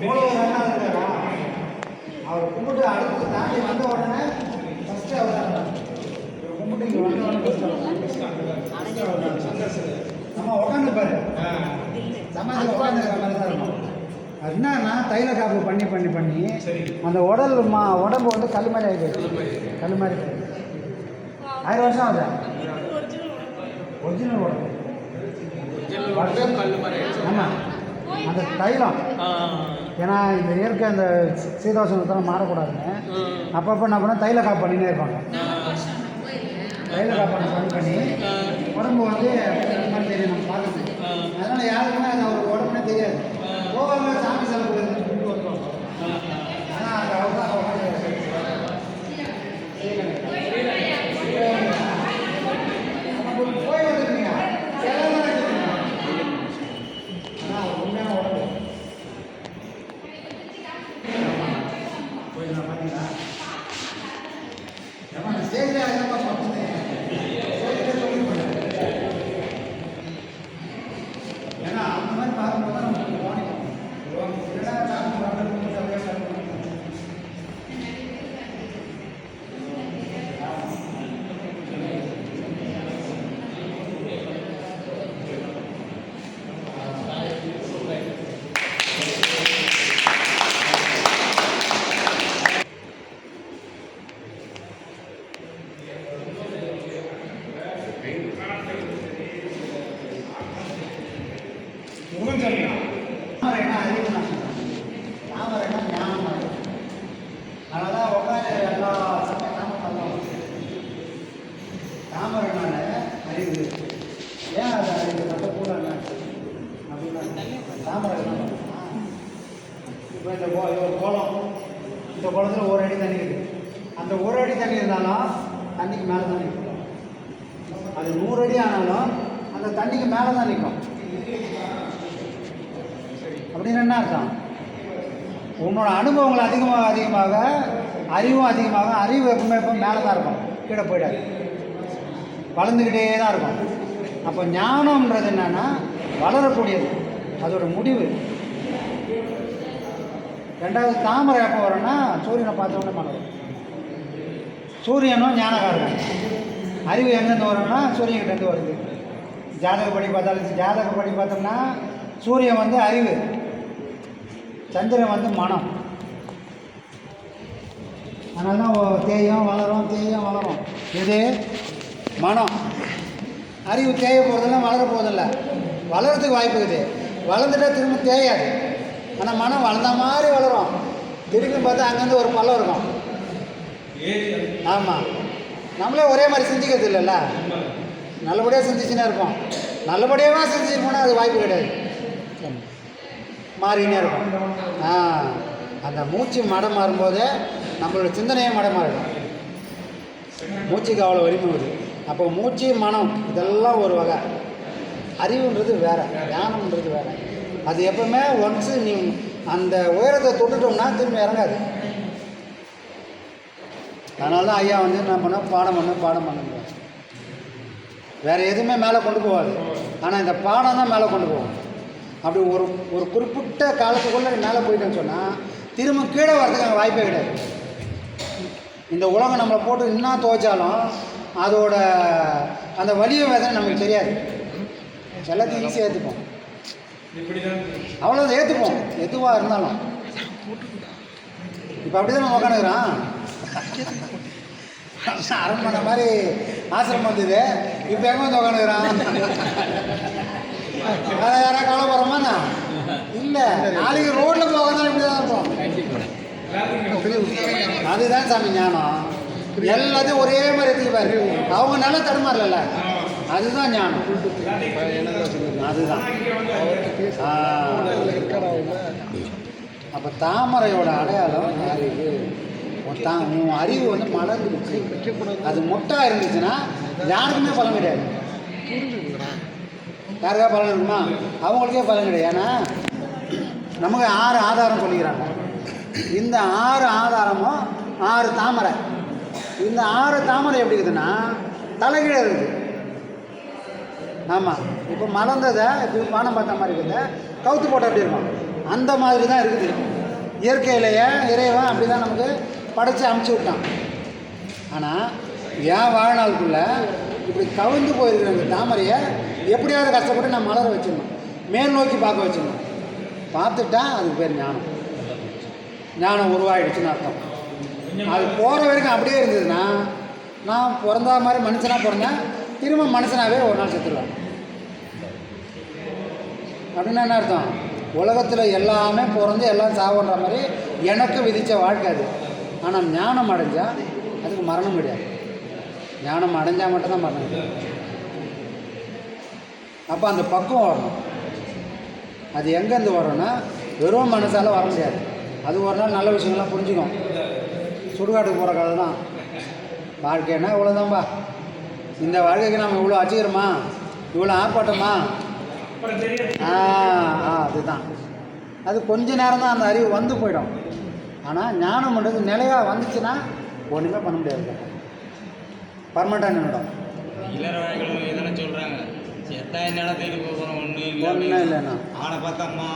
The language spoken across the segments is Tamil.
மூணாவது இருக்காரா அவர் கும்பிட்டு அடுத்து தாண்டி வந்த உடனே ஃபஸ்ட்டு அவர் கும்பிட்டு இங்கே வந்த உடனே நம்ம உட்காந்து பாரு உட்காந்துருக்க மாதிரி தான் இருக்கும் அது என்னன்னா தைல காப்பு பண்ணி பண்ணி பண்ணி அந்த உடல் மா உடம்பு வந்து கல் மாதிரி ஆகி கல் மாதிரி ஆயிரம் வருஷம் ஆகுது ஒரிஜினல் உடம்பு ஆமாம் அந்த தைலம். ஏன்னா இந்த இயற்கை அந்த சீதோஷணத்தெல்லாம் மாறக்கூடாதுன்னு அப்பப்போ என்ன பண்ணால் தைல காப்பு பண்ணினே இருப்பாங்க. தைல காப்பு பண்ணி பண்ணி உடம்பு வந்து தெரியும் நம்ம பார்க்கறது. அதனால யாருக்குமே அது அவர் உடம்புனே தெரியாது போவாங்க சாமி செலவு கும்பிட்டு வருவாங்க ஆனால் அது அவர் தான் அவர் போய் வந்துருக்கீங்க செலவு ஆனால் அவர் உண்மையான உடம்பு போய் நான் பார்த்தீங்களா ஏமா நான் ஸ்டேஜில் என்னப்பா சொன்னேன் ஸ்டேஜில் சொல்லி ஏன்னா அந்த மாதிரி பார்க்கும்போது தான் நமக்கு கவனிக்கும் இல்லைன்னா சாமி பார்க்கறது அப்படியே பார்க்கணும். தாமரைனா அறிவு நான் தாமரைனா ஞானம் அறிவு அதனால தான் உட்காந்து எல்லா சமயம் நாம பண்ணலாம் தாமரனால அறிவு ஏன் அது அறிவு? மட்டும் கூட அப்படின்னா தாமரை இப்போ இந்த கோலம் குளம் இந்த குளத்தில் ஒரு அடி தண்ணி இருக்குது அந்த ஒரு அடி தண்ணி இருந்தாலும் தண்ணிக்கு மேலே தான் நிற்கும். அது நூறு அடி ஆனாலும் அந்த தண்ணிக்கு மேலே தான் நிற்கும். அப்படின்னு என்ன அர்த்தம்? உன்னோட அனுபவங்கள் அதிகமாக அதிகமாக அறிவும் அதிகமாக அறிவு எப்பவுமே எப்போ மேலே தான் இருக்கும். கீழே போயிடாது. வளர்ந்துக்கிட்டே தான் இருக்கும். அப்போ ஞானம்ன்றது என்னன்னா வளரக்கூடியது. அதோட முடிவு. ரெண்டாவது தாமரை எப்போ வரும்னா சூரியனை பார்த்தோன்னே மலரும். சூரியனும் ஞானகாரன் அறிவு எங்கேருந்து வரும்னா சூரியன்கிட்டேருந்து வருது. ஜாதகப்படி பார்த்தாலும் ஜாதகப்படி பார்த்தோம்னா சூரியன் வந்து அறிவு. சந்திரன் வந்து மனம். அதனால தான் ஓ- தேயும் வளரும் தேயும் வளரும். இது மனம். அறிவு தேய போகிறதில்ல வளர போகிறதில்ல வளரத்துக்கு வாய்ப்பு இருக்குது. வளர்ந்துட்டா திரும்ப தேயாது. ஆனால் மனம் வளர்ந்த மாதிரி வளரும். திரும்பி பார்த்தா அங்கேருந்து ஒரு பள்ளம் இருக்கும். ஆமாம் நம்மளே ஒரே மாதிரி சிந்திக்கிறது இல்லைல்ல? நல்லபடியாக சிந்திச்சுன்னா இருப்போம். நல்லபடியாக சிந்திச்சு போனால் அது வாய்ப்பு கிடையாது. மாறினே இருக்கும். ஆ. அந்த மூச்சு மடம் மாறும்போது நம்மளோட சிந்தனையே மடம் மாறிடும். மூச்சுக்கு அவ்வளோ வலிமை வருது. அப்போ மூச்சு மனம் இதெல்லாம் ஒரு வகை. அறிவுன்றது வேற ஞானம்ன்றது வேற. அது எப்பவுமே ஒன்ஸு நீ அந்த உயரத்தை தொட்டுட்டோம்னா திரும்ப இறங்காது. அதனால தான் ஐயா வந்து என்ன பண்ண பாடம் பண்ண பாடம் பண்ணுங்க. வேற எதுவுமே மேலே கொண்டு போகாது. ஆனால் இந்த பாடம் தான் மேலே கொண்டு போகும். அப்படி ஒரு ஒரு குறிப்பிட்ட காலத்துக்குள்ளே நீ மேலே போயிட்டேன்னு சொன்னால் திரும்ப கீழே வர்றதுக்கு அங்கே வாய்ப்பே கிடையாது. இந்த உலகம் நம்மளை போட்டு என்ன துவைச்சாலும் அதோட அந்த வலிய வேதனை நமக்கு தெரியாது. எல்லாத்தையும் ஈஸியாக ஏற்றுப்போம் அவ்வளோ ஏற்றுப்போம் எதுவாக இருந்தாலும். இப்போ அப்படி தான் நம்ம உட்காந்துக்கிறான் அரண்மனை மாதிரி ஆசிரமம் வந்தது. இப்போ எங்கே வந்து உட்காந்துக்கிறான் வேற யாரா கால போகிறோமா இல்லை. நாளைக்கு ரோட்டில் போகிறதால இப்படி தான் இருப்போம் அதுதான் சாமி ஞானம். எல்லாத்தையும் ஒரே மாதிரி எடுத்துப்பாரு அவங்க நல்லா தடுமாறல அதுதான் ஞானம். அதுதான். அப்போ தாமரையோட அடையாளம் அறிவு தா உன் அறிவு வந்து மலர்ந்துருச்சு அது மொட்டா இருந்துச்சுன்னா யாருக்குமே பலன் கிடையாது. யாருக்கா பலன் இருக்குமா? அவங்களுக்கே பலன் கிடையாது. ஏன்னா நமக்கு ஆறு ஆதாரம் சொல்லிக்கிறாங்க. இந்த ஆறு ஆதாரமும் ஆறு தாமரை. இந்த ஆறு தாமரை எப்படி இருக்குதுன்னா தலைகீழ இருக்குது. ஆமாம் இப்போ மலர்ந்ததை இப்படி பானம் பார்த்த மாதிரி இருக்குது கவுத்து போட்டால் எப்படி இருக்கும்? அந்த மாதிரி தான் இருக்குது. இயற்கையிலேயே இறைவன் அப்படி தான் நமக்கு படைச்சி அமுச்சு விட்டான். ஆனால் என் வாழ்நாளுக்குள்ளே இப்படி கவிழ்ந்து போயிருக்கிற இந்த தாமரையை எப்படியாவது கஷ்டப்பட்டு நான் மலர வச்சிடணும். மேல் நோக்கி பார்க்க வச்சிடணும். பார்த்துட்டா அதுக்கு பேர் ஞானம். ஞானம் உருவாயிடுச்சுன்னு அர்த்தம். அது போகிற வரைக்கும் அப்படியே இருந்ததுன்னா நான் பிறந்தா மாதிரி மனுஷனாக பிறந்தேன் திரும்ப மனுஷனாகவே ஒரு நாள் செத்துருவேன். அப்படின்னா என்ன அர்த்தம்? உலகத்தில் எல்லாமே பிறந்து எல்லாம் சாவுன்ற மாதிரி எனக்கு விதித்த வாழ்க்கை அது. ஆனால் ஞானம் அடைஞ்சால் அதுக்கு மரணம் கிடையாது. ஞானம் அடைஞ்சால் மட்டும்தான் மரணம் கிடையாது. அப்போ அந்த பக்குவம் வரணும். அது எங்கேருந்து வரும்னா வெறும் மனசால் வர முடியாது. அது ஒரு நாள் நல்ல விஷயங்கள்லாம் புரிஞ்சுக்கும். சுடுகாட்டுக்கு போகிற கதை தான். வாழ்க்கைன்னா இவ்வளோதான்பா இந்த வாழ்க்கைக்கு நம்ம இவ்வளோ அச்சுக்கிறோமா? இவ்வளோ ஆப்பாட்டமா ஆ ஆ அதுதான். அது கொஞ்ச நேரம் தான் அந்த அறிவு வந்து போயிடும். ஆனால் ஞானம் பண்ணுறது நிலையாக வந்துச்சுன்னா ஒன்றுமே பண்ண முடியாது. பர்மனெண்ட்டாக நின்றுடும் சொல்கிறாங்க செத்தா என்னடா தேடி போகிறோம் ஒன்று ஒன்றும் இல்லைண்ணா அவனை பார்த்தா அம்மா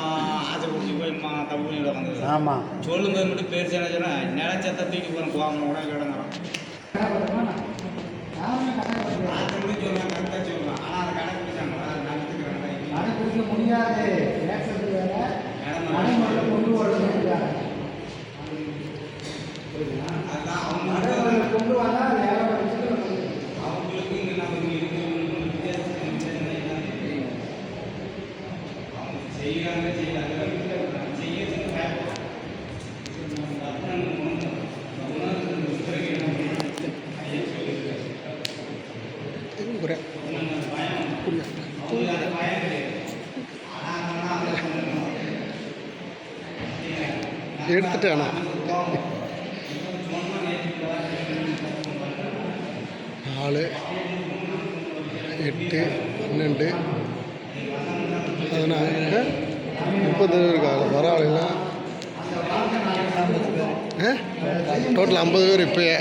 ஆசை பிடிச்சி போய் அம்மா தப்பு பண்ணி ஆமாம் சொல்லும்போது மட்டும் பேர் என்ன சொன்னா நில செத்தா தூக்கி கூட கிடங்குறோம் ஆசை பிடிச்சி சொல்லுவாங்க கரெக்டாக சொல்லுவான். ஆனால் அதை கடைப்பிடிச்சாங்களா நடத்துக்கிறாங்க கடைப்பிடிக்க முடியாது. பேசுறது வேற. நடைமுறையில் கொண்டு வரது வேற. அதுதான் அவங்க கொண்டு வந்தால் அது யாரோ ஒரு விஷயத்துல கொண்டு வரணும். அவங்களுக்கு இங்கே நமக்கு இருக்கு வித்தியாசம் தெரியும் செய்கிறாங்க செய்யறதுக்கு பயப்படும் எடுத்துட்டேண்ணா நாலு எட்டு. பதினாறு முப்பது பேர் இருக்காங்க வர டோட்டல் ஐம்பது பேர் இப்போயே.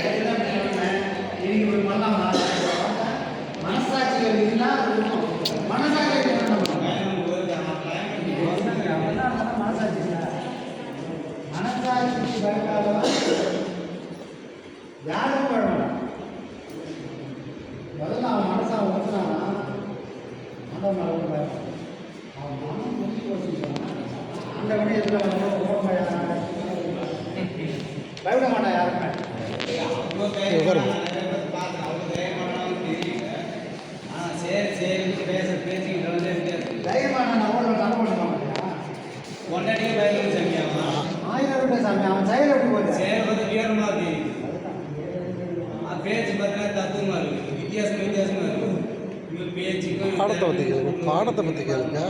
யாரும் பயப்பட மாட்டான். முதல்ல அவன் மேல ஒண்ணும் பயப்படாது. அவன் பயப்பட யாருமே சரி சரி பேச பேசிக்கிட்டு தைரியமான நான் ஓட பண்ண மாட்டேன் ஆயிரம் ரூபாய் சாமி அவன் செயல் எப்படி போச்சு வந்து வீரமா இருக்கு ஆ, பேச்சு பார்த்தீங்கன்னா தத்துவமா இருக்கு வித்தியாசம் வித்தியாசமா இருக்கு இவங்க பேச்சுக்கும் பாடத்தை பற்றி கேளுங்க. பாடத்தை பற்றி கேளுங்க.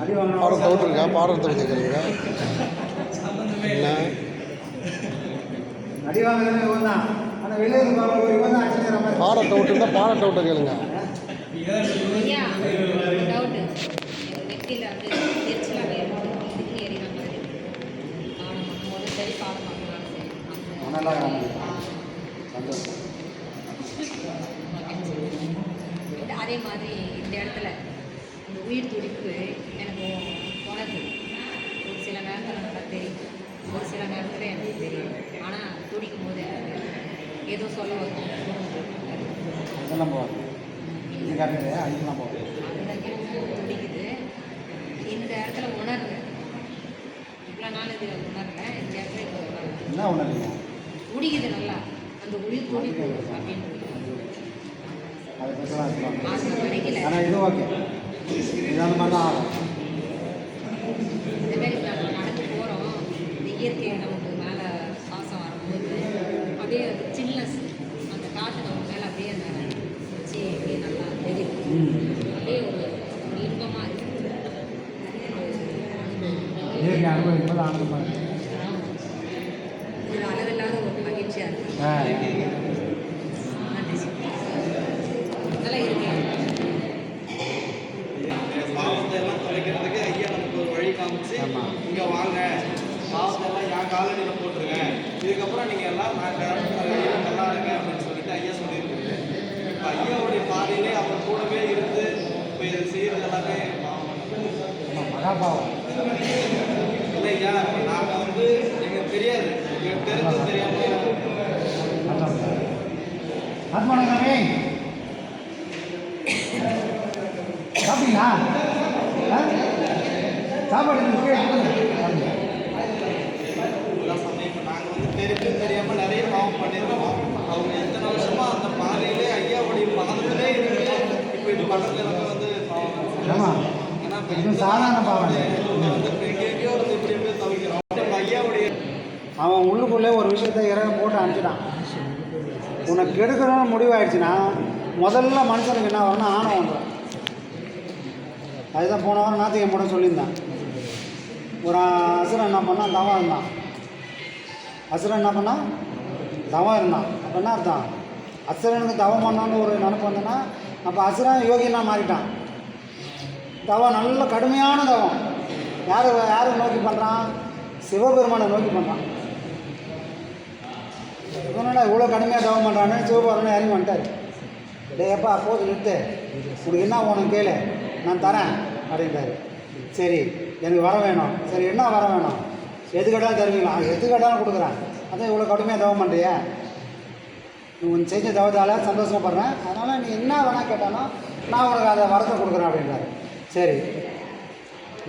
அடி வாங்கினா பாடத்தை பாடத்தை பற்றி கேளுங்க சம்பந்தமே என்ன இல்லை அடி வாங்குறது இவன் தான் ஆனால் வெளியே இருப்பாங்க இவன் தான் அடிச்சுக்கிற மாதிரி பாடத்தை விட்டுருந்தா பாடத்தை விட்டு கேளுங்க இதான் ஐயா டவுட்டு எங்கள் நெத்தியில் வந்து எரிச்சலாகவே இருக்குது இதுக்கு எரிகிற மாதிரி பாடம் பண்ணும்போது சரி பாடம் பண்ணாலும் சரி அந்த- நல்லா காமிக்குது. சந்தோஷம் இந்த- அதே மாதிரி இந்த இடத்துல இந்த உயிர் துடிப்பு எனக்கு உனக்கு ஒரு சில நேரத்தில் நல்லா தெரியும். ஒரு சில நேரத்தில் எனக்கு தெரியும். ஆனால் துடிக்கும் போது எனக்கு ஏதோ சொல்ல வரும். போவாங்க அதுக்கெல்லாம் போவாங்க அந்த துடிக்குது. இந்த இடத்துல உணர்றேன். இவ்வளோ நாள் இது உணரல இந்த இடத்துல இப்போ உணர்றேன். என்ன துடிக்குது நல்லா. அந்த உயிர் துடிப்பு அப்படின்னு ஆசை வரைக்கல ஆனால் இது ஓகே இது அந்த மாதிரி தான் ஆகும் இயற்கை நமக்கு மேலே சுவாசம் வரும்போது அப்படியே அந்த சில்னஸ் அந்த காற்று நம்ம மேலே அப்படியே அந்த வச்சு அப்படியே நல்லா தெரியுது அப்படியே ஒரு இன்பமாக இருக்குது இயற்கை அனுபவிக்கும் போது ஆனந்தமாக இருக்கு இது அளவில்லாத ஒரு மகிழ்ச்சியாக இருக்குது ஆ நன்றி நல்லா இருக்கேன் பாவத்தை எல்லாம் தொலைக்கிறதுக்கு ஐயா நமக்கு ஒரு வழி காமிச்சு ஆமா. இங்க வாங்க பாவத்தை எல்லாம் காலடியில் போட்டுருங்க இதுக்கப்புறம் நீங்க எல்லாம் நல்லா இருங்க அப்படின்னு சொல்லிட்டு ஐயா சொல்லியிருக்காரு. இப்போ ஐயாவுடைய பாதையிலே அவர் கூடவே இருந்து இப்போ இதை செய்யறது எல்லாமே இல்லையா நாங்கள் வந்து எங்களுக்கு தெரியாது எங்களுக்கு தெரிஞ்சு தெரியாமல் சாப்பிட்டீங்களா? சாப்பாடு இருக்கு, கீழே கொடுங்க. இதெல்லாம் சொன்னேன் இப்போ நாங்கள் வந்து தெரிஞ்சு தெரியாமல் நிறைய பாவம் பண்ணியிருக்கோம் அவங்க எத்தனை வருஷமா அந்த பாதையிலே ஐயாவுடைய பாதத்திலே இருக்கு இப்போ இது பக்கத்தில் வந்து வந்து பாவம் ஆமா ஏன்னா இப்போ இது சாதாரண பாவம் இல்லை. வந்து இப்போ எங்கேயோ இருந்து இப்படி இப்படி தவிக்கிறோம் நம்ம ஐயாவுடைய அவன் உள்ளுக்குள்ளே ஒரு விஷயத்தை இறங்க போட்டு அனுப்பிச்சிட்டான். உனக்கு கெடுக்கணும்னு முடிவாயிடுச்சுன்னா முதல்ல மனுஷனுக்கு என்ன வரும்னா ஆணவம் வந்துடும் அதுதான் போன வாரம் நாத்திகம் போட சொல்லியிருந்தேன். ஒரு அசுரன் என்ன பண்ணான்? தவம் இருந்தான். அசுரன் என்ன பண்ணான்? தவம் இருந்தான். அப்போ என்ன அர்த்தம்? அசுரனுக்கு தவம் பண்ணான்னு ஒரு நினப்பு வந்தோன்னா அப்போ அசுரன் யோகினா மாறிட்டான். தவம் நல்ல கடுமையான தவம். யார் யாரை நோக்கி பண்ணுறான் சிவபெருமானை நோக்கி பண்ணுறான் என்னடா இவ்வளோ கடுமையாக தவம் பண்ணுறான்னு சிவபெருமானை இறங்கி வந்துட்டார். டே எப்பா போது நிறுத்து. உனக்கு என்ன உனக்கு கேளு. நான் தரேன் அப்படின்ட்டாரு சரி எனக்கு வர வேணும். சரி என்ன வர வேணும்? எது கேட்டாலும் தருவீங்களா? எது கேட்டாலும் கொடுக்குறேன். அதான் இவ்வளோ கடுமையாக தவம் பண்ணுறியா நீ உன் செஞ்ச தவத்தால் சந்தோஷப்படுறேன் அதனால் நீ என்ன வேணால் கேட்டாலும் நான் உனக்கு அதை வரத்தை கொடுக்குறேன் அப்படின்றாரு. சரி.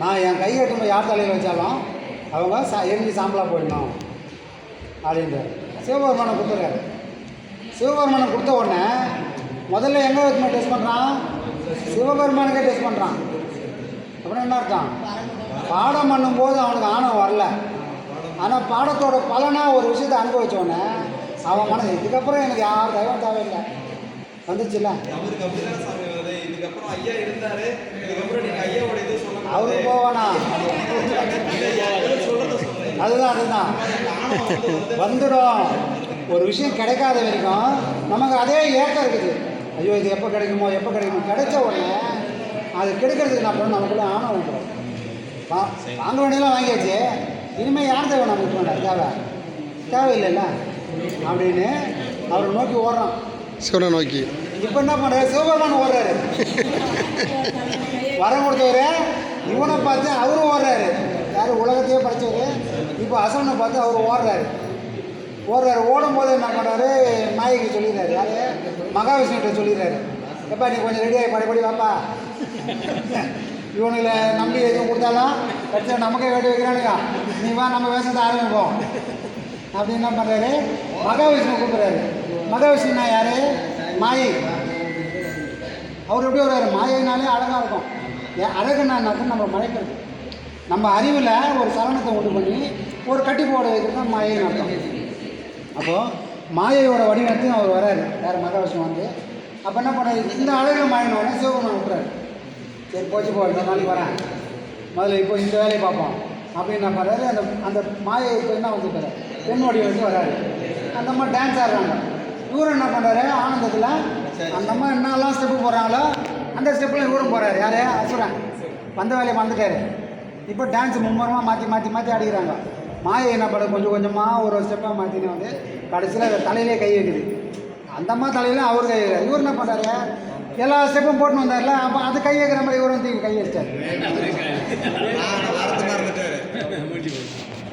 நான் என் கையெட்டு யார் தலையில் வச்சாலும் அவங்க சா எரிஞ்சு சாம்பலாக போயிடணும். அப்படின்றார். சிவபெருமானை கொடுத்துருக்காரு சிவபெருமானம் கொடுத்த உடனே முதல்ல எங்கே வச்சு டெஸ்ட் பண்ணுறான் சிவபெருமானுக்கே டெஸ்ட் பண்ணுறான் அப்புறம் என்ன இருக்கான் பாடம் பண்ணும்போது அவனுக்கு ஆணவம் வரல. ஆனால் பாடத்தோட பலனாக ஒரு விஷயத்தை அனுபவித்தோடனே உடனே அவன் மனசு இதுக்கப்புறம் எனக்கு யார் தெய்வம் தேவையில்லை. வந்துச்சுல்ல அவருக்கு அப்படிதான் சாமி வருது இதுக்கப்புறம் ஐயா இருந்தாரு. இதுக்கப்புறம் நீங்க ஐயாவோட இது சொல்ல அவரு போவானா? சொல்றத சொல்றேன் அதுதான் அதுதான். வந்துடும். ஒரு விஷயம் கிடைக்காத வரைக்கும் நமக்கு அதே ஏக்கம் இருக்குது. ஐயோ இது எப்போ கிடைக்குமோ எப்போ கிடைக்குமோ கிடைச்ச உடனே அது கிடைக்கிறதுக்கு நான் பண்ண நமக்குள்ளே ஆணவம் வந்துடும் வா வாங்க வேண்டியெல்லாம் வாங்கியாச்சு. இனிமேல் யார் தேவை நமக்கு வேண்டாம்? தேவை. தேவையில்லைல்ல? அப்படின்னு அவரை நோக்கி ஓடுறான். சிவனை நோக்கி. இப்போ என்ன பண்ணுறாரு சிவபெருமான் ஓடுறாரு. வரம் கொடுத்தவர் இவனை பார்த்து அவரும் ஓடுறாரு. யார்? உலகத்தையே படைச்சவர். இப்போ அசவனை பார்த்து அவர் ஓடுறாரு. ஓடுறாரு. ஓடும்போது என்ன பண்ணுறாரு மாயைக்கு சொல்லிடுறாரு. யார்? மகாவிஷ்ணுகிட்ட சொல்லிடுறாரு. எப்பா நீ கொஞ்சம் ரெடியாகி படைப்படி வாப்பா. இவனுங்களை நம்பி எதுவும் கொடுத்தாலும் கட்சியில் நமக்கே வேட்டி வைக்கிறானுங்க. நீ வா நம்ம வேஷத்தை ஆரம்பிப்போம். அப்படின்னு என்ன பண்ணுறாரு மகாவிஷ்ணு கூப்பிட்றாரு. மகாவிஷ்ணுனா யார்? மாயை. அவர் எப்படி வருவார்? மாயைனாலே அழகாக இருக்கும். ஏன் நம்ம மறைக்கிறது. நம்ம அறிவில் ஒரு சலனத்தை உண்டு பண்ணி ஒரு கட்டி போட வைக்கிறது தான் மாயை அர்த்தம். அப்போது மாயையோட வடிவத்தையும் அவர் வராரு. வேறு மகாவிஷ்ணு வந்து. அப்போ என்ன பண்ணுறது இந்த அழகில் மாயினோடனே சிவபெருமான் விட்டுறாரு. சரி போச்சு போ இந்த நாளைக்கு வரேன். முதல்ல இப்போ இந்த வேலையை பார்ப்போம். அப்படின்னு நான் பண்ணுறாரு அந்த அந்த மாயை இப்போ என்ன வந்துட்டாரு பெண் வடிவத்துக்கு வராரு. அந்த மாதிரி டான்ஸ் ஆடுறாங்க. இவரும் என்ன பண்ணுறாரு ஆனந்தத்தில். அந்த அம்மா என்னெல்லாம் ஸ்டெப்பு போடுறாங்களோ அந்த ஸ்டெப்பில் இவரும் போகிறாரு யார்? அசுரன். வந்த வேலையை வந்துட்டாரு இப்போ டான்ஸ் மும்முரமாக மாற்றி மாற்றி மாற்றி ஆடிக்கிறாங்க. மாயை என்ன பண்ண கொஞ்சம் கொஞ்சமாக ஒரு ஒரு ஸ்டெப்பாக மாற்றினு வந்து கடைசியில் தலையிலே கை வைக்குது. அந்த அம்மா தலையில அவர் கை வைக்கிறார். இவர் என்ன பண்ணுறாரு எல்லா ஸ்டெப்பும் போட்டுன்னு வந்தார்ல அப்போ அது கை வைக்கிற மாதிரி இவரும் தூக்கி கை வச்சிட்டார்.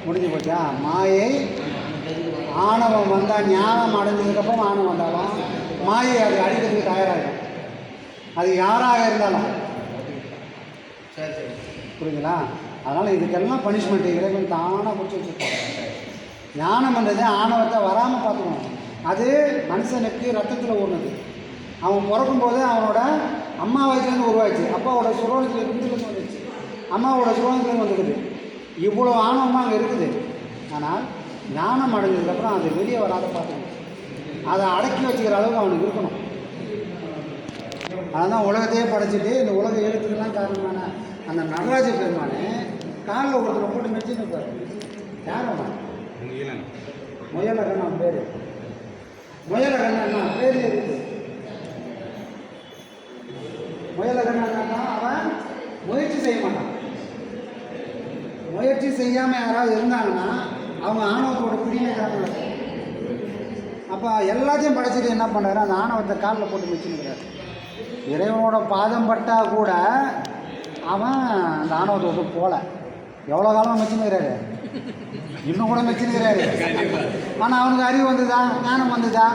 முடிஞ்சு போச்சா? மாயை ஆணவம் வந்தால் ஞானம் அடைஞ்சதுக்கப்புறம் ஆணவம் வந்தாலும் மாயை அது அடிக்கிறதுக்கு தயாராகும் அது யாராக இருந்தாலும். புரியுதுங்களா அதனால் இதுக்கெல்லாம் பனிஷ்மெண்ட் இறைவன் தானாக பிடிச்சி வச்சுருப்பாங்க ஞானம்ன்றது ஆணவத்தை வராமல் பார்த்துக்கணும். அது மனுஷனுக்கு ரத்தத்தில் ஊர்னது அவன் பிறக்கும்போது அவனோட அம்மா வயசுலேருந்து உருவாச்சு அப்பாவோட சுரோகத்தில் இருந்துலேருந்து வந்துச்சு அம்மாவோட சுரோகத்துலேருந்து வந்துக்குது இவ்வளோ ஆணவமாக அங்கே இருக்குது. ஆனால் ஞானம் அடைஞ்சதுக்கப்புறம் அது வெளியே வராத பார்த்துக்கணும். அதை அடக்கி வச்சுக்கிற அளவுக்கு அவனுக்கு இருக்கணும். அதான் உலகத்தையே படைச்சிட்டு இந்த உலக எழுத்துக்கெல்லாம் காரணமான அந்த நடராஜ பெருமானே காலில் ஒருத்தர் போட்டு மெச்சின்னு இருப்பார். யார் அவன்? முயலகன் அவன் பேர். முயலகன் என்ன பேர் இருக்குது என்னன்னா அவன் முயற்சி செய்ய மாட்டான். முயற்சி செய்யாமல் யாராவது இருந்தாங்கன்னா அவங்க ஆணவத்தோட பிடியில அப்போ எல்லாத்தையும் படைச்சிட்டு என்ன பண்ணுறாரு அந்த ஆணவத்தை காலில் போட்டு வச்சுருக்கிறார் இறைவனோட பாதம் பட்டால் கூட அவன் அந்த ஆணவத்தை விட்டு போகல. எவ்வளோ காலம் வச்சுருக்கிறாரு இன்னும் கூட வச்சுருக்கிறாரு ஆனால் அவனுக்கு அறிவு வந்ததா? ஞானம் வந்ததா?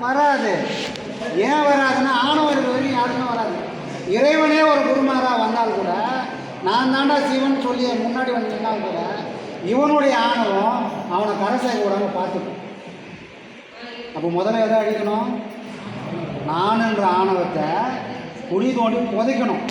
வராது. ஏன் வராதுன்னா ஆணவம் இருக்கிற வரைக்கும் யாருமே வராது. இறைவனே ஒரு குருமாராக வந்தால் கூட நான் தாண்டா சிவன் சொல்லி முன்னாடி வந்து கூட இவனுடைய ஆணவம் அவனை கரை சேர்க்க விடாமல் பார்த்துக்கும் அப்போ முதல்ல எதை அழிக்கணும்? நானுன்ற ஆணவத்தை குழி தோண்டி புதைக்கணும்.